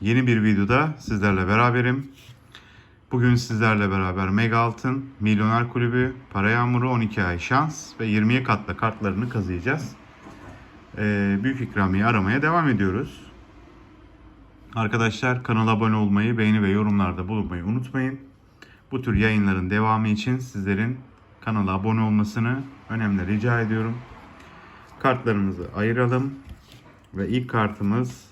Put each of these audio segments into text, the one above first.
Yeni bir videoda sizlerle beraberim. Bugün sizlerle beraber Mega Altın, Milyoner Kulübü, Para Yağmuru 12 ay şans ve 20'ye katla kartlarını kazıyacağız. Ee, büyük ikramiye aramaya devam ediyoruz. Arkadaşlar kanala abone olmayı, beğeni ve yorumlarda bulunmayı unutmayın. Bu tür yayınların devamı için sizlerin kanala abone olmasını önemli rica ediyorum. Kartlarımızı ayıralım ve ilk kartımız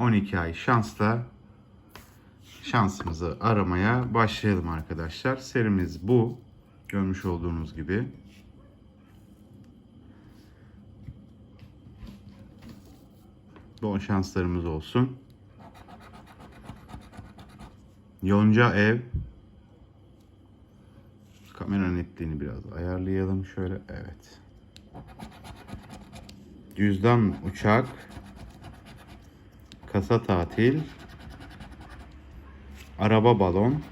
12 ay şansla şansımızı aramaya başlayalım arkadaşlar. Serimiz bu. Görmüş olduğunuz gibi. Bol şanslarımız olsun. Yonca ev. Kamera netliğini biraz ayarlayalım şöyle. Evet. Cüzdan uçak. Kasa tatil. Araba balon.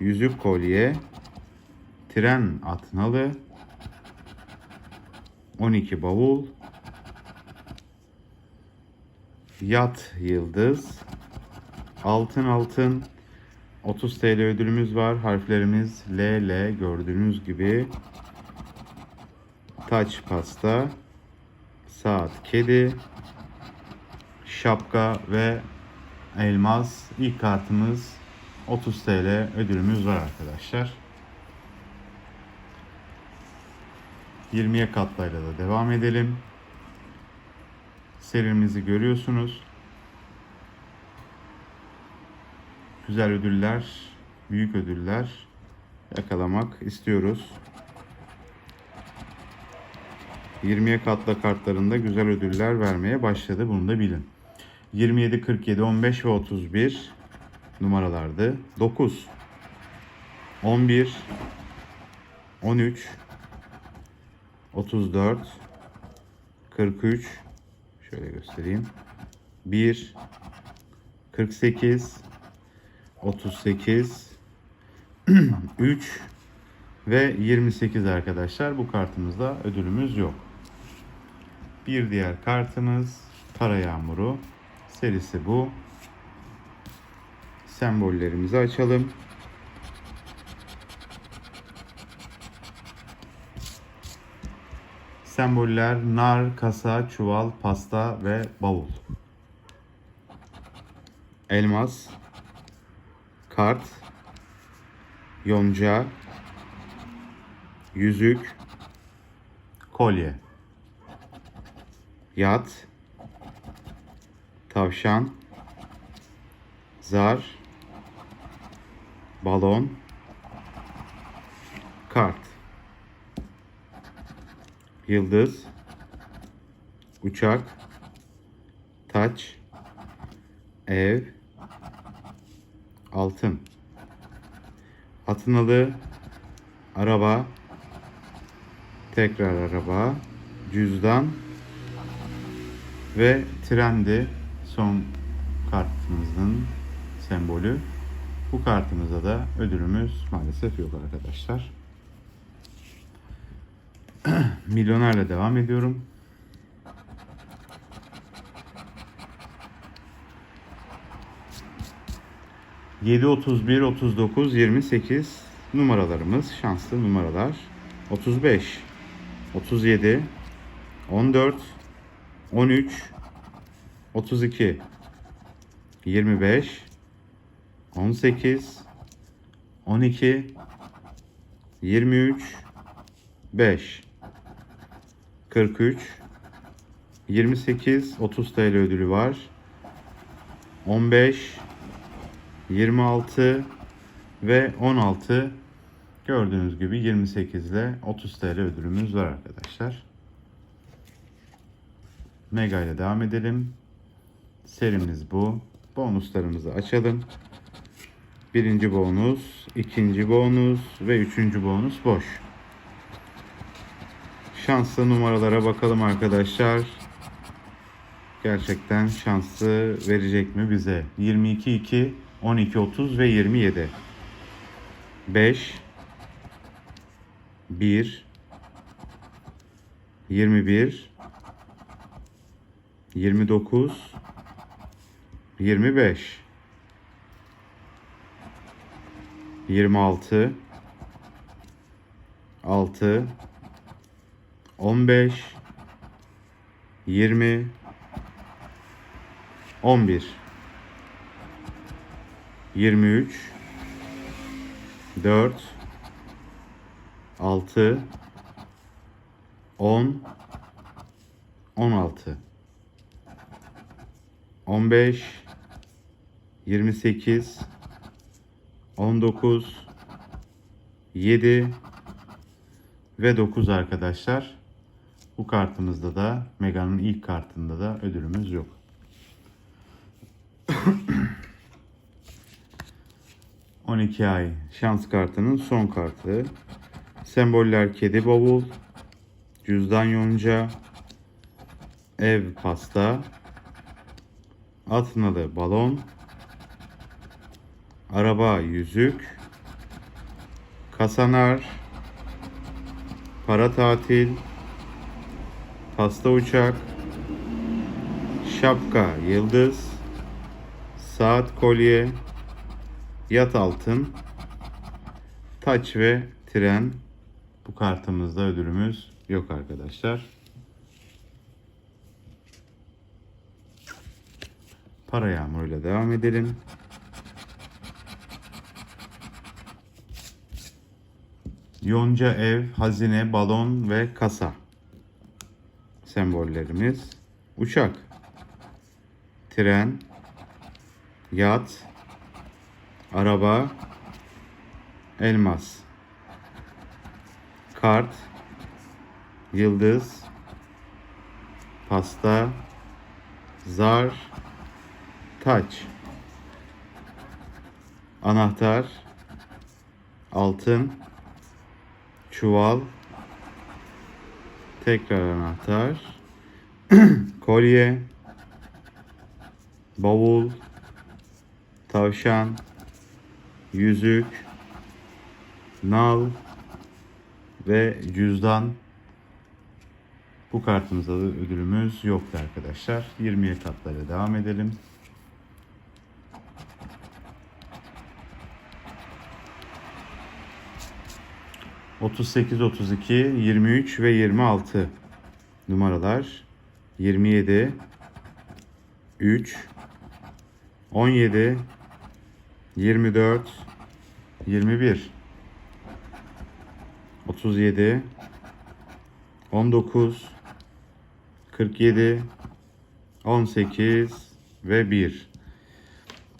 Yüzük kolye. Tren atnalı. 12 bavul. Yat yıldız. Altın altın. 30 TL ödülümüz var. Harflerimiz L L gördüğünüz gibi. Taç pasta. Saat kedi. Şapka ve elmas. İlk kartımız 30 TL ödülümüz var arkadaşlar. 20'ye katlayla da devam edelim. Serimizi görüyorsunuz. Güzel ödüller, büyük ödüller yakalamak istiyoruz. 20'ye katla kartlarında güzel ödüller vermeye başladı. Bunu da bilin. 27, 47, 15 ve 31 numaralardı. 9, 11, 13, 34, 43, şöyle göstereyim. 1, 48, 38, 3 ve 28 arkadaşlar. Bu kartımızda ödülümüz yok. Bir diğer kartımız para yağmuru. Serisi bu. Sembollerimizi açalım. Semboller nar, kasa, çuval, pasta ve bavul. Elmas, kart, yonca, yüzük, kolye, yat, tavşan, zar, balon, kart, yıldız, uçak, taç, ev, altın, atnalı, araba, tekrar araba, cüzdan ve trendi son kartımızın sembolü. Bu kartımızda da ödülümüz maalesef yok arkadaşlar. Milyonerle devam ediyorum. Yedi, otuz bir, otuz dokuz, yirmi sekiz numaralarımız, şanslı numaralar. Otuz beş, otuz yedi, on dört, on üç, otuz iki, yirmi beş, on sekiz, on iki, yirmi üç, beş, kırk üç, yirmi sekiz, otuz TL ödülü var. On beş, 26 ve 16 gördüğünüz gibi 28 ile 30 TL ödülümüz var arkadaşlar. Mega ile devam edelim. Serimiz bu. Bonuslarımızı açalım. Birinci bonus, ikinci bonus ve üçüncü bonus boş. Şanslı numaralara bakalım arkadaşlar. Gerçekten şanslı verecek mi bize? 22 2 12 30 ve 27. 5 1 21 29 25 26 6 15 20 11 23 4 6 10 16 15 28 19 7 ve 9 arkadaşlar. Bu kartımızda da Mega'nın ilk kartında da ödülümüz yok. ...12 ay şans kartının son kartı. Semboller kedi bavul, cüzdan yonca, ev pasta, atmalı balon, araba yüzük, kasanar, para tatil, pasta uçak, şapka yıldız, saat kolye, yat altın, taç ve tren. Bu kartımızda ödülümüz yok arkadaşlar. Para yağmuruyla devam edelim. Yonca ev, hazine, balon ve kasa. Sembollerimiz. Uçak. Tren. Yat. Araba. Elmas. Kart. Yıldız. Pasta. Zar. Taç. Anahtar. Altın çuval, tekrar anahtar, kolye, bavul, tavşan, yüzük, nal. Ve cüzdan. Bu kartımızda da ödülümüz yoktu arkadaşlar. 20'ye katlara devam edelim. 38, 32, 23 ve 26 numaralar. 27, 3, 17, 24, 21, 37, 19, 47, 18 ve 1.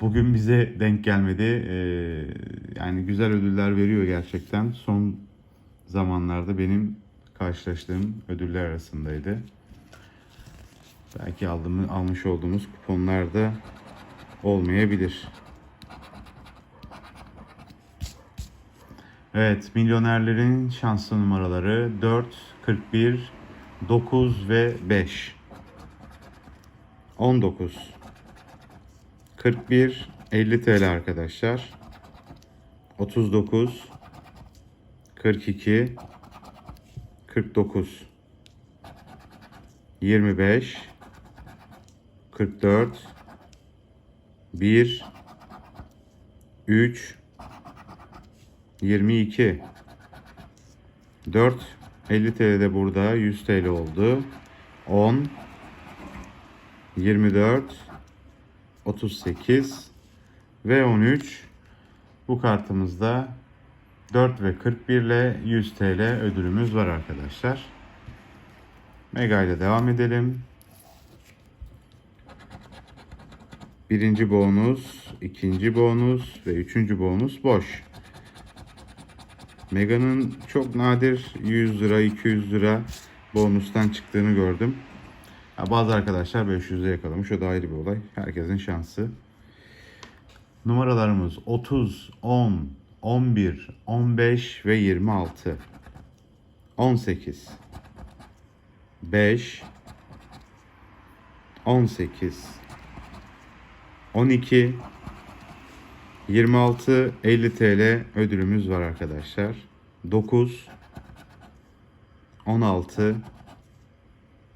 Bugün bize denk gelmedi. Ee, yani güzel ödüller veriyor gerçekten. Son zamanlarda benim karşılaştığım ödüller arasındaydı. Belki aldığımız, almış olduğumuz kuponlar da olmayabilir. Evet, milyonerlerin şanslı numaraları 4, 41, 9 ve 5. 19. 41, 50 TL arkadaşlar. 39, 42 49 25 44 1 3 22 4 50 TL de burada 100 TL oldu. 10 24 38 ve 13 bu kartımızda 4 ve 41 ile 100 TL ödülümüz var arkadaşlar. Mega ile devam edelim. Birinci bonus, ikinci bonus ve üçüncü bonus boş. Mega'nın çok nadir 100 lira, 200 lira bonustan çıktığını gördüm. Ha, bazı arkadaşlar 500'e yakalamış. O da ayrı bir olay. Herkesin şansı. Numaralarımız 30, 10, 11, 15 ve 26. 18. 5 18 12 26 50 TL ödülümüz var arkadaşlar. 9 16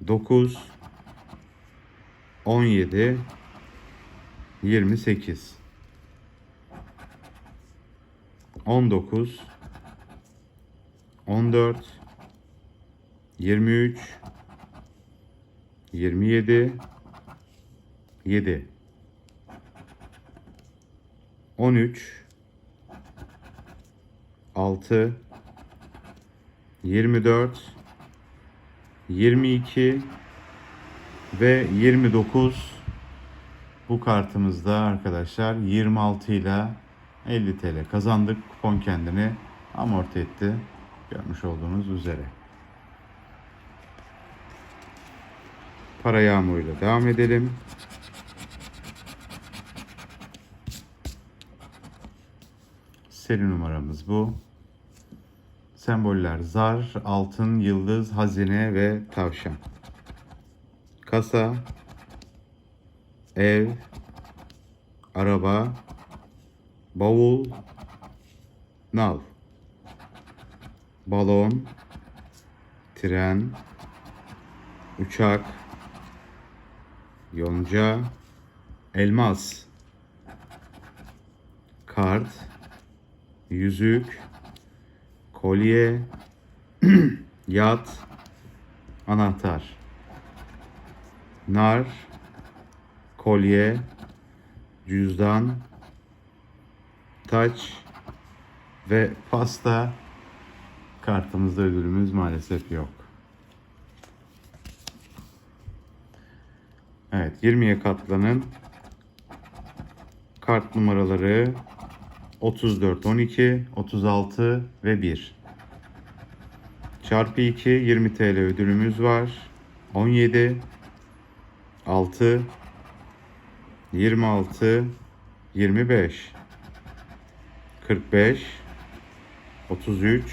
9 17 28 19 14 23 27 7 13 6 24 22 ve 29 bu kartımızda arkadaşlar 26 ile 50 TL kazandık. Kupon kendini amorti etti. Görmüş olduğunuz üzere. Para yağmuruyla devam edelim. Seri numaramız bu. Semboller zar, altın, yıldız, hazine ve tavşan. Kasa, ev, araba, bavul, nal, balon, tren, uçak, yonca, elmas, kart, yüzük, kolye, yat, anahtar, nar, kolye, cüzdan, taç ve pasta kartımızda ödülümüz maalesef yok. Evet 20'ye katlanın kart numaraları 34, 12, 36 ve 1. Çarpı 2 20 TL ödülümüz var. 17 6 26 25 45 33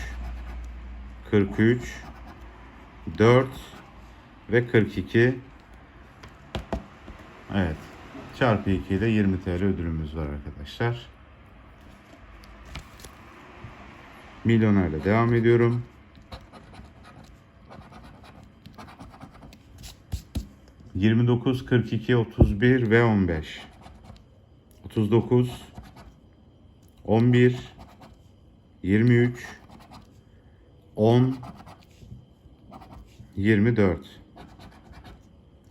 43 4 ve 42 Evet. Çarpı 2 ile 20 TL ödülümüz var arkadaşlar. Milyonerle devam ediyorum. Yirmi dokuz, kırk iki, otuz bir ve on beş. Otuz dokuz, on bir, yirmi üç, on, yirmi dört,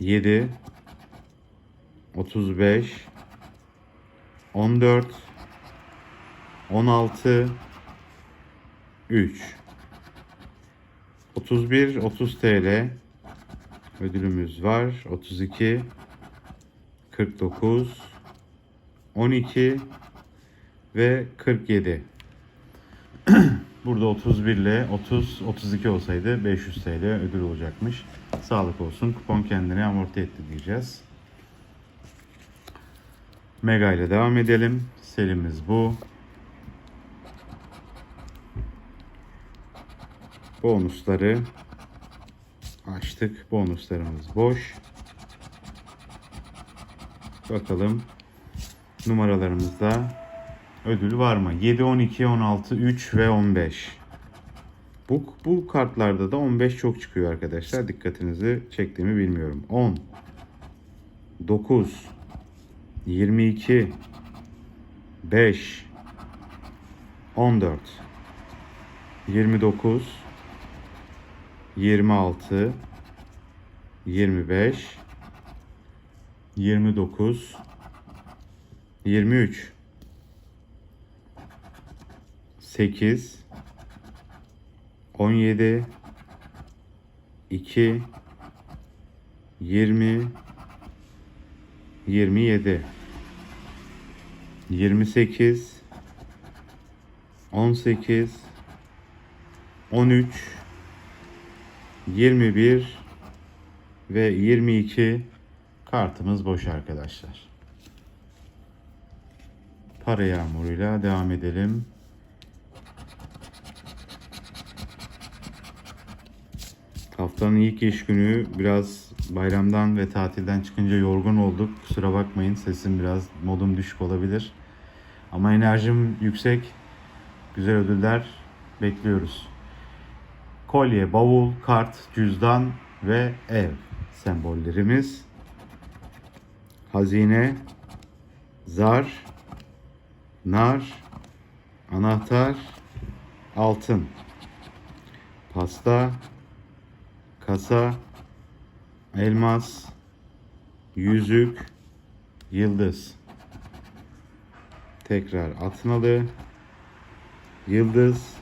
yedi, otuz beş, on dört, on altı, 3 31 30 TL ödülümüz var. 32 49 12 ve 47. Burada 31 ile 30 32 olsaydı 500 TL ödül olacakmış. Sağlık olsun. Kupon kendini amorti etti diyeceğiz. Mega ile devam edelim. Serimiz bu. bonusları açtık. Bonuslarımız boş. Bakalım numaralarımızda ödül var mı? 7, 12, 16, 3 ve 15. Bu, bu kartlarda da 15 çok çıkıyor arkadaşlar. Dikkatinizi çektiğimi bilmiyorum. 10, 9, 22, 5, 14, 29, 26 25 29 23 8 17 2 20 27 28 18 13 21 ve 22 kartımız boş arkadaşlar. Para yağmuruyla devam edelim. Haftanın ilk iş günü biraz bayramdan ve tatilden çıkınca yorgun olduk. Kusura bakmayın sesim biraz modum düşük olabilir. Ama enerjim yüksek. Güzel ödüller bekliyoruz kolye, bavul, kart, cüzdan ve ev sembollerimiz. Hazine, zar, nar, anahtar, altın, pasta, kasa, elmas, yüzük, yıldız. Tekrar atmalı, yıldız,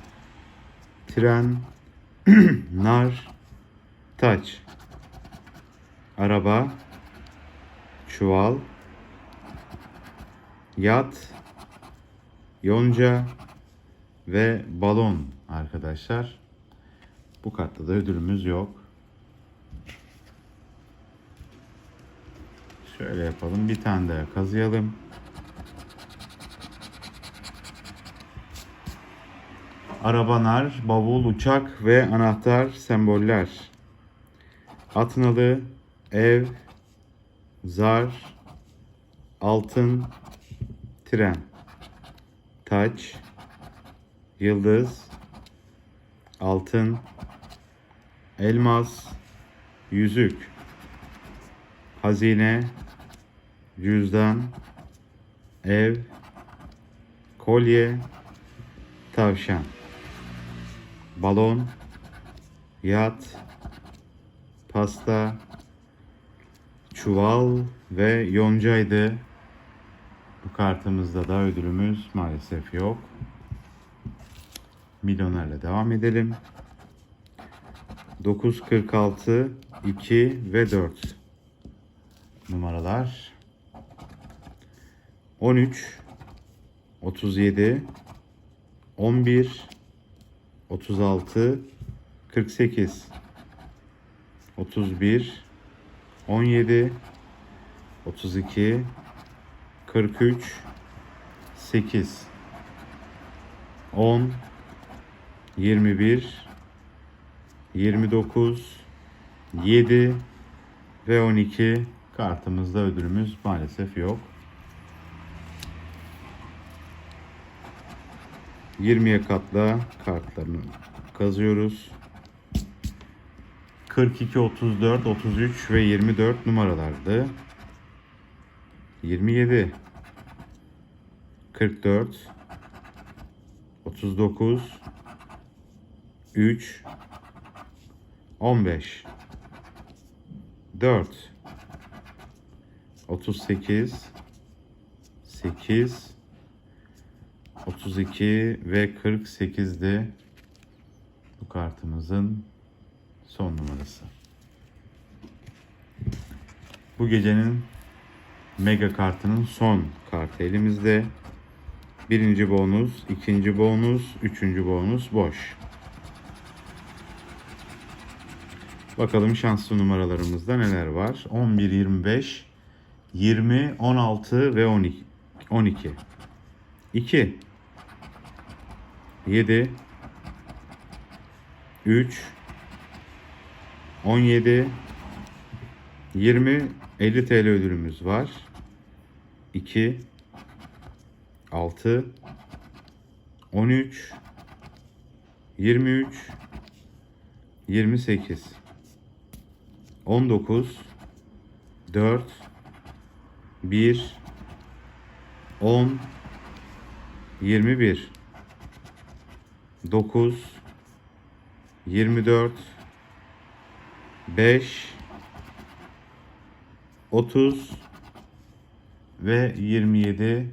tren, nar, taç, araba, çuval, yat, yonca ve balon arkadaşlar. Bu kartta da ödülümüz yok. Şöyle yapalım. Bir tane daha kazıyalım. Arabalar, bavul, uçak ve anahtar semboller. Atnalı, ev, zar, altın, tren, taç, yıldız, altın, elmas, yüzük, hazine, cüzdan, ev, kolye, tavşan, balon, yat, pasta, çuval ve yoncaydı. Bu kartımızda da ödülümüz maalesef yok. Milyonerle devam edelim. 946, 2 ve 4 numaralar. 13, 37, 11, 36, 48, 31, 17, 32, 43, 8, 10, 21, 29, 7 ve 12 kartımızda ödülümüz maalesef yok. 20'ye katla kartlarını kazıyoruz. 42, 34, 33 ve 24 numaralardı. 27 44 39 3 15 4 38 8 32 ve 48'de bu kartımızın son numarası. Bu gecenin mega kartının son kartı elimizde. Birinci bonus, ikinci bonus, üçüncü bonus boş. Bakalım şanslı numaralarımızda neler var. 11, 25, 20, 16 ve 12. 12. 2 7 3 17 20 50 TL ödülümüz var. 2 6 13 23 28 19 4 1 10 21 9 24 5 30 ve 27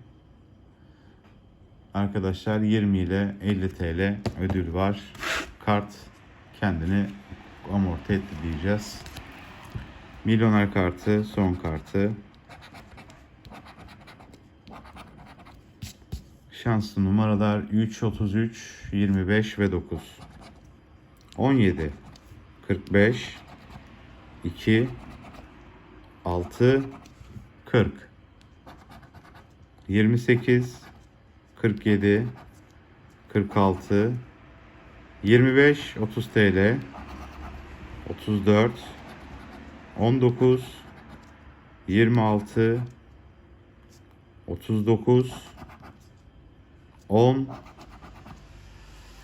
arkadaşlar 20 ile 50 TL ödül var. Kart kendini amorti etti diyeceğiz. Milyoner kartı son kartı. Şanslı numaralar 3, 33, 25 ve 9. 17, 45, 2, 6, 40. 28, 47, 46, 25, 30 TL, 34, 19, 26, 39, 10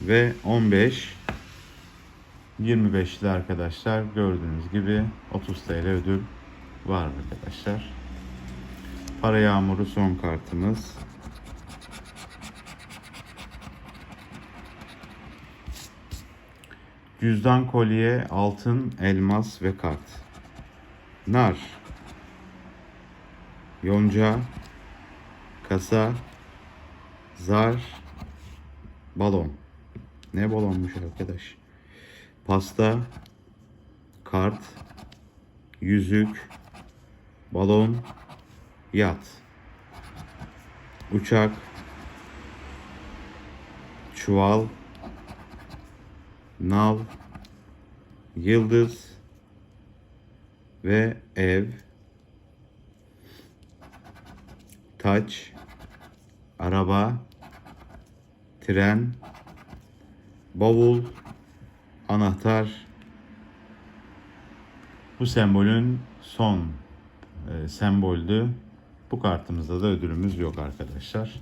ve 15 25'li arkadaşlar gördüğünüz gibi 30 TL ödül var arkadaşlar. Para yağmuru son kartımız. Cüzdan kolye, altın, elmas ve kart. Nar. Yonca. Kasa. Zar. Balon. Ne balonmuş arkadaş? Pasta. Kart. Yüzük. Balon. Yat. Uçak. Çuval. Nal. Yıldız. Ve ev. Taç. Araba. Tren. Bavul. Anahtar. Bu sembolün son e, semboldü. Bu kartımızda da ödülümüz yok arkadaşlar.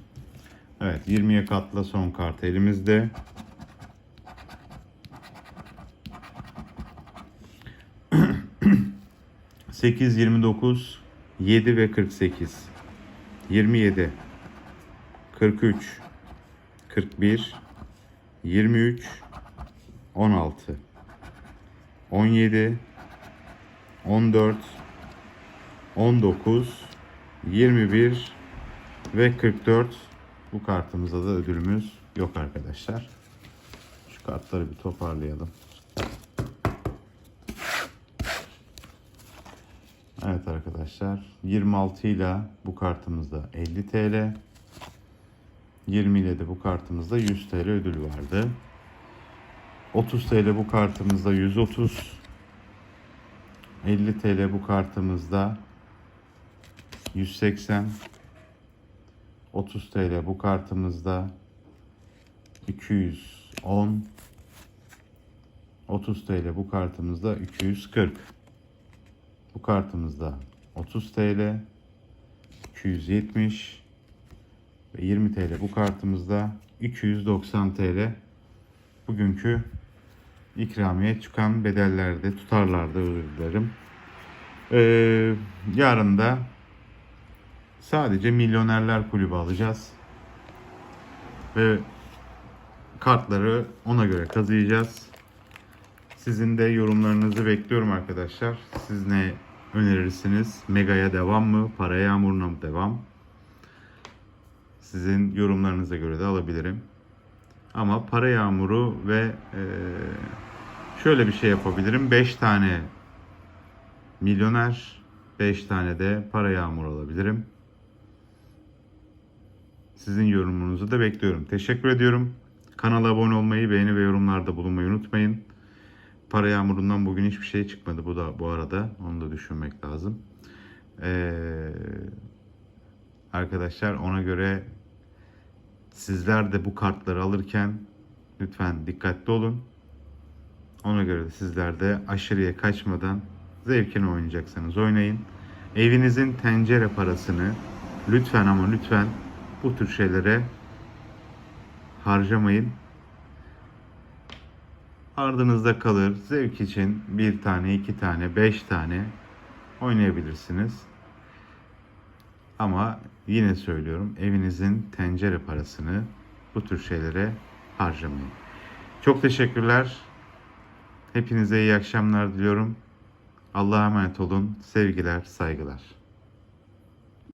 Evet 20'ye katla son kart elimizde. Sekiz, yirmi dokuz, yedi ve kırk sekiz. Yirmi yedi, kırk üç, kırk bir, yirmi üç, on altı, on yedi, on dört, 19, 21 ve 44 bu kartımızda da ödülümüz yok arkadaşlar. Şu kartları bir toparlayalım. Evet arkadaşlar 26 ile bu kartımızda 50 TL 20 ile de bu kartımızda 100 TL ödül vardı. 30 TL bu kartımızda 130 50 TL bu kartımızda 180 30 TL bu kartımızda 210 30 TL bu kartımızda 240 bu kartımızda 30 TL 270 ve 20 TL bu kartımızda 290 TL bugünkü ikramiye çıkan bedellerde tutarlarda özür dilerim. Ee, yarın da sadece milyonerler kulübü alacağız. Ve kartları ona göre kazıyacağız. Sizin de yorumlarınızı bekliyorum arkadaşlar. Siz ne önerirsiniz? Mega'ya devam mı? Para yağmuruna mı devam? Sizin yorumlarınıza göre de alabilirim. Ama para yağmuru ve e, şöyle bir şey yapabilirim. 5 tane milyoner, 5 tane de para yağmuru alabilirim. Sizin yorumunuzu da bekliyorum. Teşekkür ediyorum. Kanala abone olmayı, beğeni ve yorumlarda bulunmayı unutmayın. Para yağmurundan bugün hiçbir şey çıkmadı bu da bu arada. Onu da düşünmek lazım. Ee, arkadaşlar ona göre sizler de bu kartları alırken lütfen dikkatli olun. Ona göre de sizler de aşırıya kaçmadan zevkini oynayacaksanız oynayın. Evinizin tencere parasını lütfen ama lütfen bu tür şeylere harcamayın. Ardınızda kalır. Zevk için bir tane, iki tane, beş tane oynayabilirsiniz. Ama yine söylüyorum evinizin tencere parasını bu tür şeylere harcamayın. Çok teşekkürler. Hepinize iyi akşamlar diliyorum. Allah'a emanet olun. Sevgiler, saygılar.